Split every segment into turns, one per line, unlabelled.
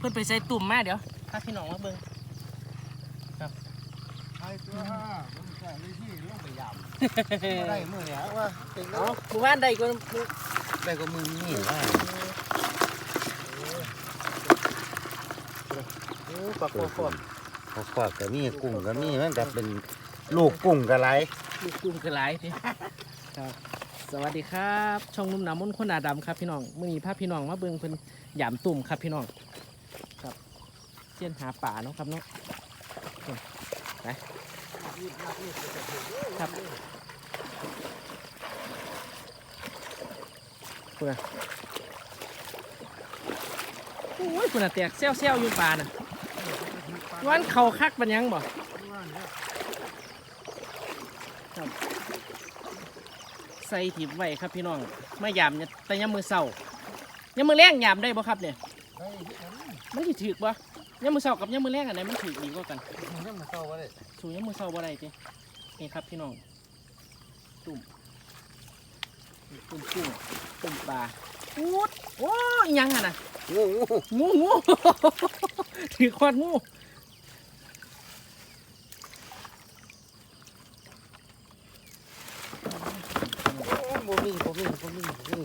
เพื่อนไปใส่ตุ่มมาเดี๋ยวพาพี่น้องมาเบิ่ง
ไอ้ตัวผมใส่เลยที่ลงไปยามได้มือเนี่ยว่าเป็น
เอาหมู่บ้านใดก็
ได้ก็มือนี่ว่า
โอ้ปลาโคฟอม
พอฟอกก็มีกุ้งก็มีมันก็เป็นลูกกุ้งก็ไร
ลูกกุ้งกระไรพี่ครับสวัสดีครับ ช่องนุ่มน้ำมนต์คนหนาดำครับพี่น้องมื่อนี้พาพี่น้องมาเบิ่งเพิ่นหยามตุ่มครับพี่น้องครับ เชี่ยนหาป่าเนาะครับเนาะไปครับคุณอะโอ้ยคุณอะแตกเซี่ยวเซี่ยวอยู่ป่าน่ะวันเขาคักปันยังบ่ใส่ถิบไว้ครับพี่น้องไม่ยามเนี่ยแต่ยามมือเศร้ายามมือแรงยามได้บ่ครับเนี่ยมันถือบ่ ยามมือเศร้ากับยามมือแรงอันไหนมันถือดีกว่ากัน
นี่มันเศร้าว่าได้
สู่ยามมือเศร้าบ่ได้ตินี่ครับพี่น้องตุ่มตุ่มกุ้งตุ่มปลาอูดโอ้ยยังอะนะ
งูงู
งูงูถือควาดงู
โอ้มีบ่มีบ่มีบ่มี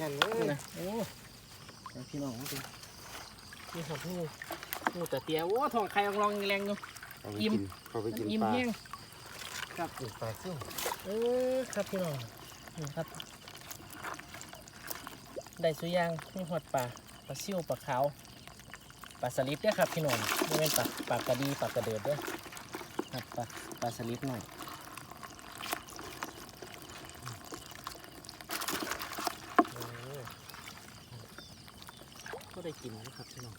นั่นเล
นี่
ย
นะโอ้เอาพี่น้องมาดูนี่หดงู งูแต่เตี้ยโอ้ท้องไข่อองรองแรงๆอยู่
เอาไปกินเอาไปกิน
อิ่ม
ปลา
แห้ง
กินปลาซิ่ว
เออครับพี่น้องนี่ครับ ได้สุอยางมีหอดปลาปลาซิ่วปลาขาวปลาสลิดเด้อครับพี่น้องไม่เป็นปลาปลากระดีปลากระเดิดเด้อครับปลาปลาสลิดหน่อยโอ้ก็ได้กินนะครับพี่น้อง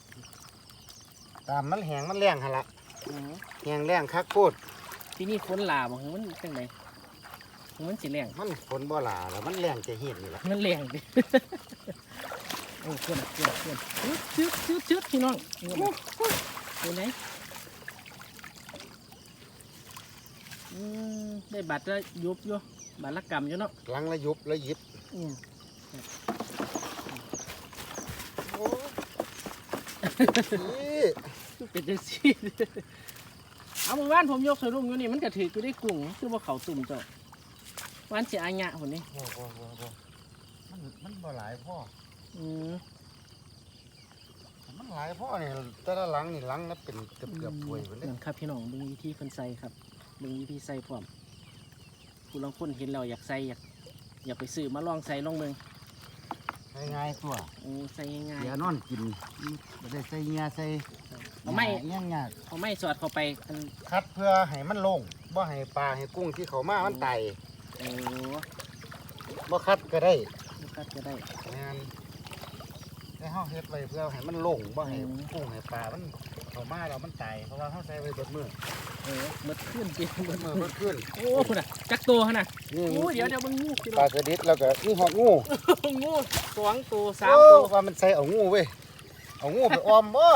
ตามมันแห้งมันแรงหั่นละ
อือ
แห้งแรงคักโคตร
ที่นี่ฝนหลาบ่คือมันเป็นไงมันสิแรง
มันฝนบ่หลาแล้วมันแรงจะเห็นนี่ล่ะ
มันแรงดิ โอ้เพื่อนอะเพื่อนอะเพื่อนชึดชึดชึดพี่น้องดูไหนอืมได้บัตรแล้วยุบอยู่บัตรละกรรมอยู่เนาะ
หลังละยุบละยิบ
อืม
โอ้ย
เป็นจังซี่เอาหมู่บ้านผมยกสรุงอยู่นี่มันกระถือกูได้กุ้งคือว่าเขาตุ่มเจ้าวันเสียอาญะคนนี้
บ่บ่บ่บ่มันมันบ่หลายพ่อ
อืม
มันหลายพ่อเนี่ยแต่ละหลังนี่หลังนับเป็นเกือบเกือบถ้วยพุ่นเด้
นั่นครับพี่น้องเบึงวิธีเพิ่นใส่ครับเบึงวิธีใส่พร้อมผู้ลางคนเห็นเราอยากใส่อยากอยากไปซื้อมาลองใส่ลองเมื อง
ง่ายๆตัว
โอ้ใส่ง่าย
เดี๋ยวนอนกินบ่ได้ใส่เงียใส่
ๆเอาไม่
เงี้ยงยาก
เอาไม่สอดเข้าไปอัน
คัดเพื่อให้มันลงบ่ให้ปลาให้กุ้งที่เขามามันไต
โอ้
บ่คัดก็ได้
ลูกคัดก็ได้
งานให้เฮาเฮ็ดไว้เพื่อให้มันลงบ่ให้
อืม
กุ้งให้ปลามันเขามาแล้วมันไตเพราะว่าเฮาใส่ไว้เบิดมือ
โอ้หมดขึ้นจริงหม
เบิ
ด
ดมือเบิดขึ้น
โอ้คุณน่ะจักตัวขนาด
นี่
โอ้เดี๋ยวเดี๋ยวมึงงูพี่
ป
น้
ลา
อง
สลิดแล้วก็มีหอดงู
งูสองตัวสาม
โอ้
ตัว
ว่ามันใส่เอางูเว้ยเอางูไปอ้อมบ่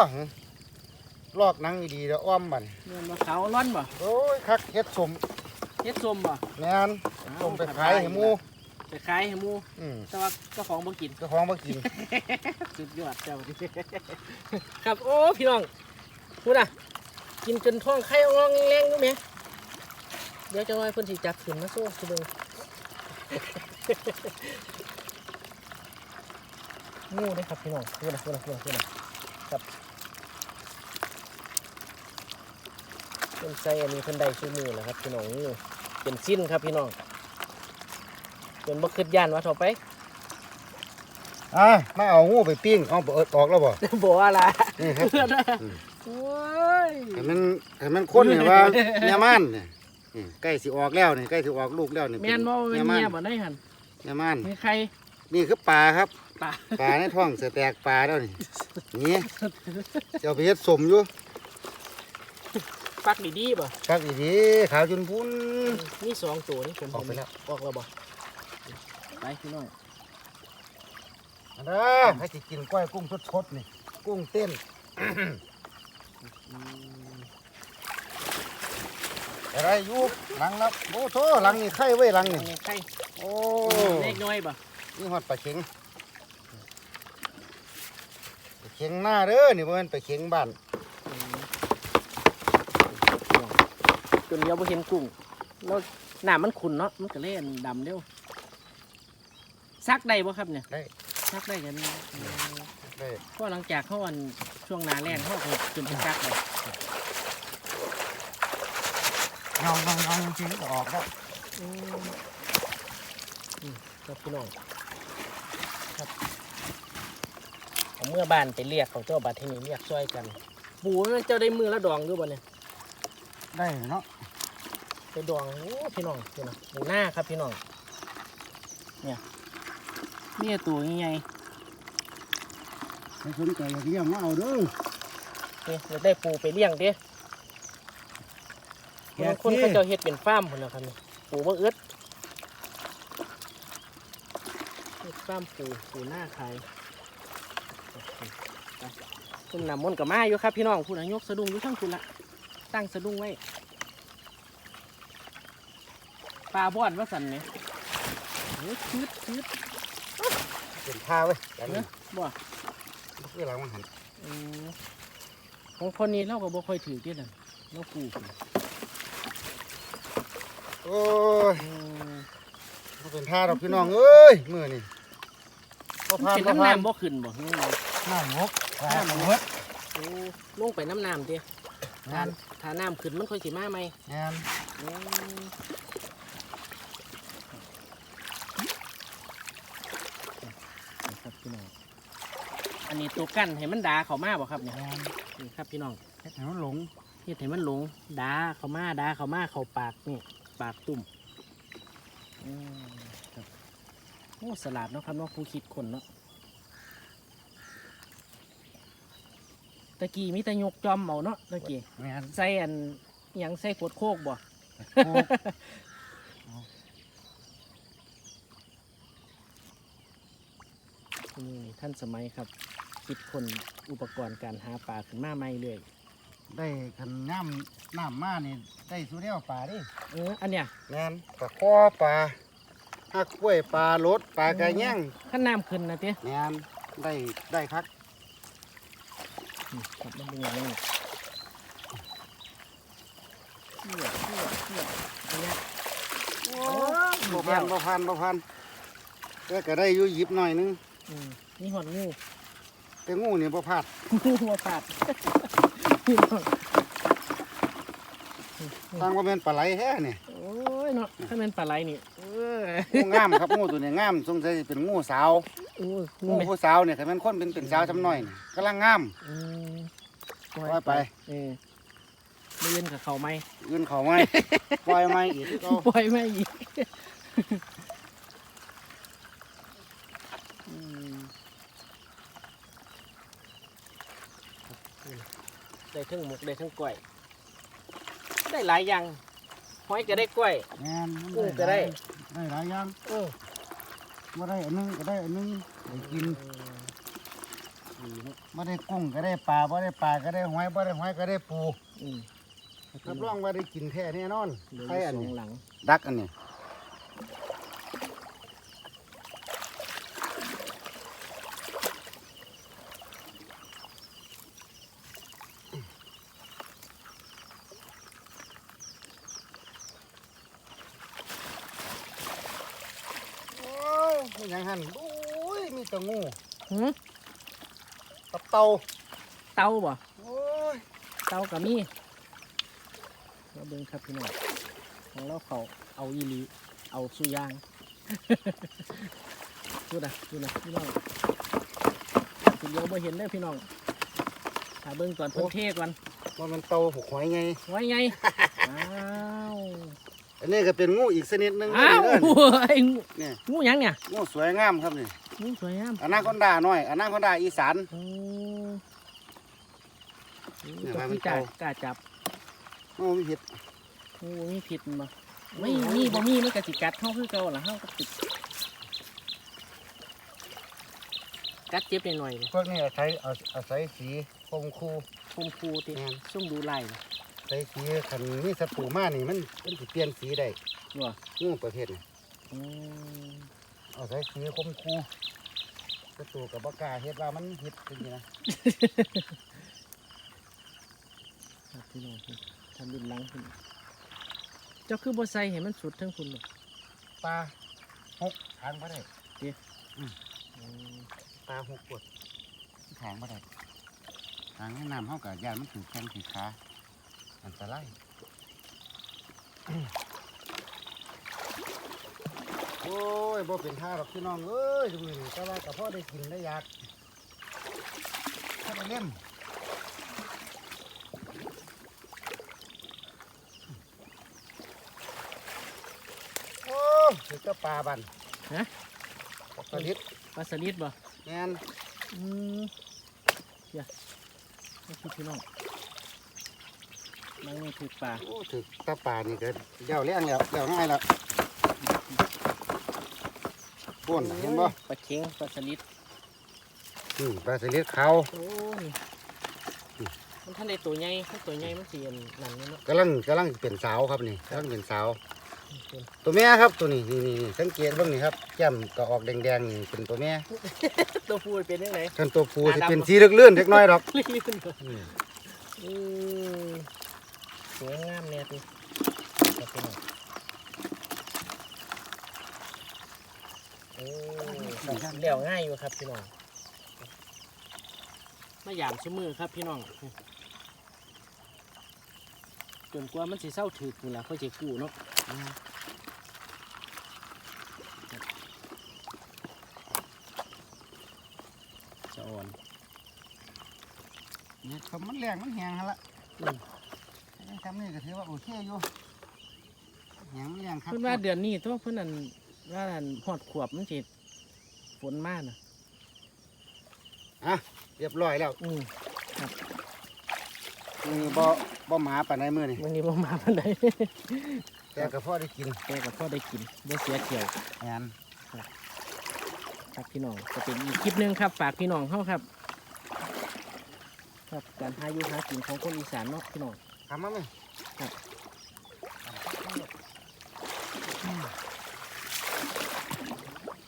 ลอกหนังดีๆแล้วอ้อมมัน
เงินมาขาวร้อนบ่
โอ้ยคักเฮ็ดสม
เฮ็ดส้มบ่
แม่นสมไปขายให้หมู
ไปขายให้หมู
อืม
แต่ว่าเจ้าของบ่กิน
เจ้าของมากิน
สุดยอดเจ้าดิครับโอ้พี่น้องพูดอะ กินจนท้องไข่อองแรงๆอยู่ไหมเดี๋ยวจะน้อยเพิ่นสิจับขึ้นมาสู้สิเบิ่งงูเด้อครับพี่น้องพูดนะพูดนะพูดนะพูดนะครับเพิ่นใส่อันนี้เพิ่นได้ชื่อมือแล้วครับพี่น้องงูเป็นสิ้นครับพี่น้องเป็นบ่คิดย่านว่าเถาไป
อะมาเอางูไปปิ้งเอาเปิดออกแล้วบ่
บอกว่าละ
นี่ครับ
เพื่อนนะ
อืม
โอ้ ย
ให้มันให้มันคนเนี่ยว่าเมียมันเนี่ยนี่ใกล้สิออกแล้วนี่ใกล้สิออกลูกแล้วนี่
แม่นบ่เป็น
มั
เมียบ่ได้หัน
เมียมัน
มีใคร
นี่คือปลาครับ
ปลา
ปลาในท้องเสือแตกปลาแล้วนี่นี่จะเอาไปเฮ็ดสมอยู่
ปักดีๆบ่
คักดีๆขาวจนพุ้น
นี่สองตัวนี่ผม
ออกไปแล้ว
ออกแล้วบ่ไปพี่น้อง
อันเด้อให้สิกินก้อยกุ้งสดๆนี่กุ้งเต้น อะไรอยู่หลังแล้วโอ้โถหลังนี่ไข่ไว้ยหลังนี่
มีใคร
โอ้
เล็กน้อยบ่
นนี่ฮอดปลาเข็งปลาเข็งหน้าเด้อนี่บ่แม่นปลาเข็งบ้าน
อืมจนเดียวบ่เห็นกุ้งแล้วน้ำมันขุ่นเนาะมันก็เล่นดำเร็วซักได้บ่ครับเนี่ย
ได้
ซักได้กัน
ได้
เพราะหลังจากเขาอันช่วงหนาแรงเขาก็ขึ้นไปซักเลย
เงาเงาเงาจริงๆก็ออกแล้ว
อืมอืมครับพี่น้องครับเอาเมื่อบ้านไปเรียกเขาเจ้าบัตรที่นี่เรียกช่วยกันปูมันเจ้าได้มือละดองด้วยบ่เนี่ย
ได้เนาะ
ไปดองโอ้พี่น้องพี่น้องดูหน้าครับพี่น้องเนี่ยนี่ตัวยังไง
ใครสนใจอยากเลี้ยงมาเอาเด้อ
นี่เราได้ปูไปเลี้ยงเด้
แกะ
คน
สิ
เขาเจ้าเฮ็ดเป็นฟาร์มคนนะครับนี่ปูบ่เอื้อเฮ็ดฟาร์มปูปูหน้าขายโอเคไปคุณนำมนต์กับมาอยู่ครับพี่น้องคุณยกสะดุ้งอยู่ทั้งคุณละตั้งสะดุ้งไว้ปลาบ่อนว่าสันเนี่ยโอ้ยชืดชืด
เป็นท่าไว้แต่
เน
นี่
อะบ่
คือหลังมันหัน
อืมของคนนี้เราก็บ่ค่อยถือเด้นั่นเราปูขึ้น
โอ้ย
อืม
บ่เป็นท่าดอกพี่น้องเอ้ยมือนี่บ่
มัน
ผ่าน
เป็น
บ่
น้ำ
ผ่าน
น้ำบ่ขึ้นบ่นี่ไง
น้ำงก
น้ำงก
เบิด
โอ้ลงไปน้ำน้ำเด้ถ้าถ้าน้ำขึ้นมันค่อยสิมาไหม
แม่น
อืมครับพี่น้อง อันนี้ตัวกั้นให้มันดาเขามาบ่ครับเนี่ย
แม่น
นี่ครับพี่น้อง
เฮ็ดให้มันหลง
เฮ็ดให้มันหลงดาเขามาดาเขามาเขาปากนี่ปากตุ่มอืมครับโอ้สลัดเนาะครับเนาะผู้คิดคนเนาะตะกี้มีแต่ยกจอมเอาเนาะตะกี้
แม่น
ใส่อันหยังใส่ขวดโคกบ่
โอ้
นี่ท่านสมัยครับ คิดคนอุปกรณ์การหาปลาขึ้นมาใหม่เลย
ได้คันน้ำน้ำมานี่ได้สุดแนวปลาดิ
เอออันเนี้ย
แม่นปลาคอปลาหักกล้วยปลาลดปลากระแย่ง
ขั้นน้ำขึ้นนะเต้
แม่นได้ได้คัก
นี่ครับมันเป็นอย่างนี้เชี่ยเชี่ยเชี่ยอันเนี้ย
โอ้บ่พันบ่พันบ่พันแต่ก็ได้อยู่หยิบหน่อยนึง
อืมนี่หอดงู
แต่งูนี่บ่พลาด
งูหัวขาดพี่น้อง
ทางว่าแม่นปลาไหลแท้นี่
โอ้ยเนาะถ้าเป็นปลาไหลนี่เออ
งูงามครับงูตัวนี้งามสงสัยสิเป็นงูสาว
โอ้ยงู
งู
ไหม
ผู้สาวเนี่ยถ้าแม่นคนเป็นเป็นสาวจำน้อยนี่กำลังงาม
อืม
ปล่อยไป
เออไม่เย็นกับเขาไหม
ยืนเขาไหมปล่อยไหมอีกก็
ปล่อยไม่อีกอืม ได้ทั้งหมกได้ทั้งกล้วย ได้หลายอย่างหอยก็ได้กล้วย
แม่นมัน
กุ้งก็ได้
ได้หลายอย่าง
เออ
บ่ได้อันหนึงก็ได้อันหนึงได้กิน
ดีเนาะ
บ่ได้กุ้งก็ได้ปลาบ่ได้ปลาก็ได้หอยบ่ได้หอยก็ได้ปู
อืม
รับรองว่าได้กินแท้แน่นอน
เหลือ
ใคร
อยู่
อัน
สอ
นี้
งหลัง
ดักอันนี้โอ้ยมี หยังหันโอ้ยมีแตะงู
หืม
กับเต่า
เตาบ่
โอ้ย
เตากับมีเราเบิ่งครับพี่น้องของเราเขาเอาอีหลีเอาสุยาง ดูนะดูนะพี่น้องทีเดียวบ่เห็นได้อพี่น้องถ้าเบิ่งก่อนเพิ่นเทก่อน
ว่ามันเต่าหกหอยไง
ไว้ไง อ้าว
อันนี้ก็เป็นงูอีกชนิดหนึง
อ้าว
เด้อ
ไอ้งู
นี่
งูหยังเนี่ย
งูสวยงามครับนี่
งูสวยงาม
อนาคอนดาน้อยอนาคอนดาอีสาน
โอ้
เนี่ย
ตัว
ว่ามัน
พี่กล้า
เตา
กล้าจับ
งูมีเห็ด
งูมีผิดบ่ไม่มีบ่มีมันก็สิกัดเฮาคือเก่าล่ะเฮาก็ติดกัดเจ็บหน่อยๆเลย
พวกนี้อาศัยเอาอาศัยสีคมคู
คมคูติ
แม่น
ซุ่มดูไล่นะ
อาศัยสีคันมีศัตรูมานี่มันมันสิเปลี่ยนสีได้
บ่
งูประเภทนี้
อืม
เอาใส่สีคมคูกระตูกับบ่กล้าเฮ็ดว่ามันเฮ็ดจริงๆนะครับ
พี่น้องคุณทำดินหลังคุณเจ้าคือบ่ใส่เห็นมันสุดทั้งคุณเลย
ปลาหกทางบ่ได้
อืม
ปลาหกปวดทางบ่ได้ทางให้น้ำเฮากับยานมันถือแข้งถือขา อันตรายโอ้ยบ่เป็นท่าหรอกพี่น้องเอ้ยดูนี่แต่ว่ากับพ่อได้กินได้อยากถ้าได้เล่นโอ้ยถือก็ปลาบัน
ฮะ
ปลาลิด
ปลาสลิดบ่
แม่น
อืมเดี๋ยวนี่คือพี่น้อง มันไม่ถูกปลา
โอ้ถือตาปลานี่ก็เดี่ยวเลี้ยงแล้วเดี่ยวง่ายแล้วพ่นเห็นบ่
ปลาเค็งปลาสลิด
อืมปลาสลิดขาว
โอ้ยมันท่านได้ตัวใหญ่ถ้าตัวใหญ่มันเสียนนั่นนี่เนาะ
กำลังกำลังเป็นสาวครับนี่กำลังเป็นสาว ตัวแม่ครับตัวนี้นี่นี่นี่สังเกตเบ้างนี่ครับแก้มก็ออกแดงๆนี่เป็นตัวแม่
ตัวผู้เป็นยังไง
ส่วนตัวผู้
ตา
ที่
ดำ
เป็นสีเลื่อนๆเล็กน้อยดอก
ลื่นๆ
อืม
อืม สวยงามเนี่ยพี่ครับพี่น้องโอ้เลี้ยวง่ายอยู่ครับพี่น้องมาหยามชั่มือครับพี่น้องจนกว่ามันสิเศร้าถือกูละค่อยจะกู้เนาะจะอ่อน
นี่คำมันแรงมันแหงหั่นละ
อืม
คำนี้ก็ถือว่าโอเคอยู่แหงมันแรงครับ
เพิ่นว่าเดือนนี้ตัวเพิ่นนั่นว่านั่นหอดขวบมันสิฝนมากนะ
อะเรียบร้อยแล้ว
อืม
มือบ่บ่หมาปานใดมือนี่
วันนี้บ่มาปานใด
แต่ก็พอได้กิน
แต่ก็พอได้กินบ่เสียเที่ยว
แม่น
ครับพี่น้องจะเป็นอีกคลิปหนึงครับฝากพี่น้องเฮาครับ ครับการหาอยู่หากินของคนอีสานเนาะพี่น้อง
ทำมาไหม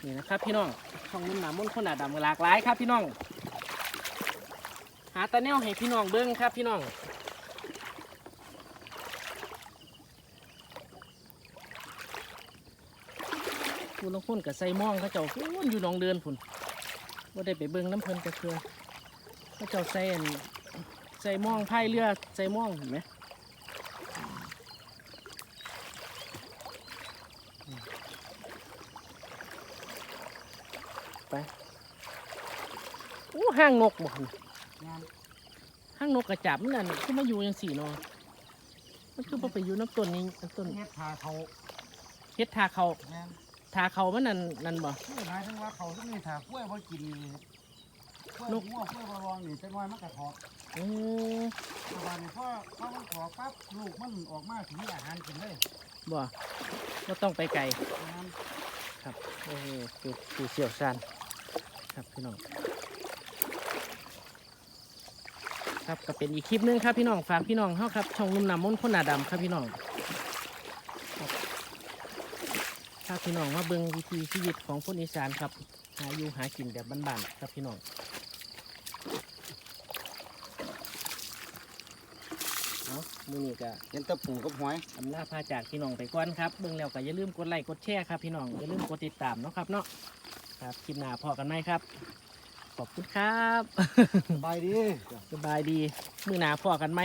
นี่นะครับพี่น้องช่องนุ่มหนามนต์คนหนาดำหลากหลายครับพี่น้อง หาตาแนวให้พี่น้องเบิ้งครับพี่น้องผู้ลางคนกับใส่หมองเขาเจ้าพุ่นอยู่หนองเดินพุ่นว่าได้ไปเบิ้งน้ำเพลินกระเคือเขาเจ้าใส่อันใส่หมองพายเรือใส่หมองเห็นไหมอู้ ห้างนกบ่พุ่น
แม่น
ห้างนกกระจับนั่นคือมาอยู่ยังสี่นอมันคือบ่ไปอยู่น้ำต้นนี้น้ำต้น
เฮ็ดทาเขา
เฮ็ดทาเขา
แม่น
ทาเขามันนั่นนั่นบ่
นี่หมายถึงว่าเขาที่นี่ถ้ากล้วยบ่กินนี่กล้วย
นก
งัวกล้วยบ่รองนี่จังน้อยมันก็ถอก
อืม
แต่ว่านี่พอพอมันถอกปั๊บลูกมันออกมาสิมีอาหารกินเลย
บ่ก็ต้องไปไกล
แม่น
ครับ โอ้โหคือคือเชี่ยวชาญครับพี่น้อง ครับก็เป็นอีกคลิปหนึงครับพี่น้องฝากพี่น้องเฮาครับช่องนุ่มนำมนต์คนหนาดำครับพี่น้องครับถ้าพี่น้องมาเบิ่งวิถีชีวิตของคนอีสานครับ หาอยู่หากินแบบบ้านๆครับพี่น้องเอามือนี้ก็
เห็นตะปูกับหอย
อำลาพาจากพี่น้องไปก่อนครับเบิ่งแล้วก็อย่าลืมกดไลค์กดแชร์ครับพี่น้องอย่าลืมกดติดตามเนาะครับเนาะครับคลิปหน้าพอกันไหมครับ ขอบคุณครับ
สบายดี
สบายดี มือหนาพอกันไหม